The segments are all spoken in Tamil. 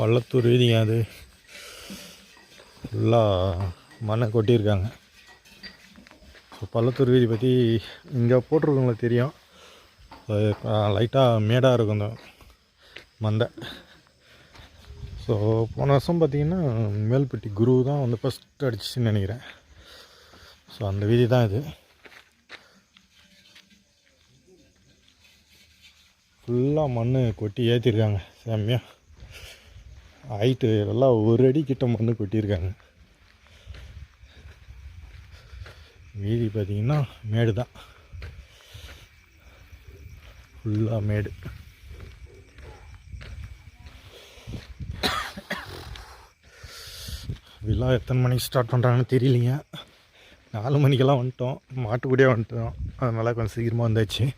பள்ளத்தூர் வீதிங்க அது. ஃபுல்லாக மண்ணை கொட்டியிருக்காங்க. ஸோ பள்ளத்தூர் வீதி பற்றி இங்கே போட்டிருக்கவங்களுக்கு தெரியும். லைட்டாக மேடாக இருக்கும் இந்த மந்தை. ஸோ போன வருஷம் பார்த்திங்கன்னா மேல்பட்டி குரு தான் வந்து ஃபஸ்ட் அடிச்சிச்சுன்னு நினைக்கிறேன். ஸோ அந்த வீதி தான் இது. ஃபுல்லாக மண் கொட்டி ஏற்றிருக்காங்க செம்மையாக ஹைட்டு எல்லாம் ஒரு அடி கிட்ட மண்ணு கொட்டியிருக்காங்க. மீதி பார்த்தீங்கன்னா மேடு தான். ஃபுல்லாக மேடு. விழா எத்தனை மணிக்கு ஸ்டார்ட் பண்ணுறாங்கன்னு தெரியலிங்க. நாலு மணிக்கெல்லாம் வந்துட்டோம். மாட்டுக்கூடயே வந்துட்டோம். அதனால் கொஞ்சம் சீக்கிரமாக வந்தாச்சு.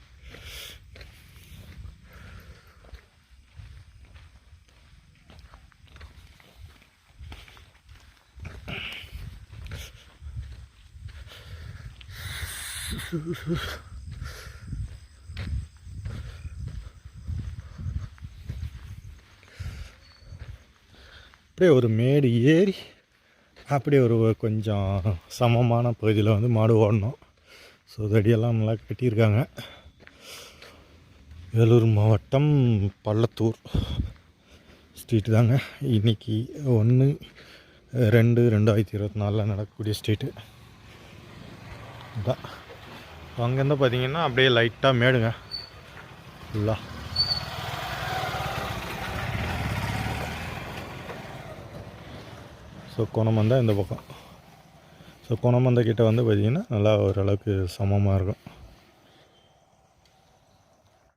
அப்படியே ஒரு மேடு ஏறி அப்படியே ஒரு கொஞ்சம் சமமான பகுதியில் வந்து மாடு ஓடணும். ஸோ தடியெல்லாம் நல்லா கட்டியிருக்காங்க. வேலூர் மாவட்டம் பள்ளத்தூர் ஸ்ட்ரீட்டு தாங்க. இன்னைக்கு ஒன்று ரெண்டு ரெண்டாயிரத்தி இருபத்தி நாலில் நடக்கக்கூடிய ஸ்ட்ரீட்டு. தான் அங்கேருந்து பார்த்தீங்கன்னா அப்படியே லைட்டாக மேடுங்க. ஃபுல்லாக ஸோ குணமந்தா இந்த பக்கம். ஸோ குணமந்த கிட்டே வந்து பார்த்திங்கன்னா நல்லா ஓரளவுக்கு சமமாக இருக்கும்.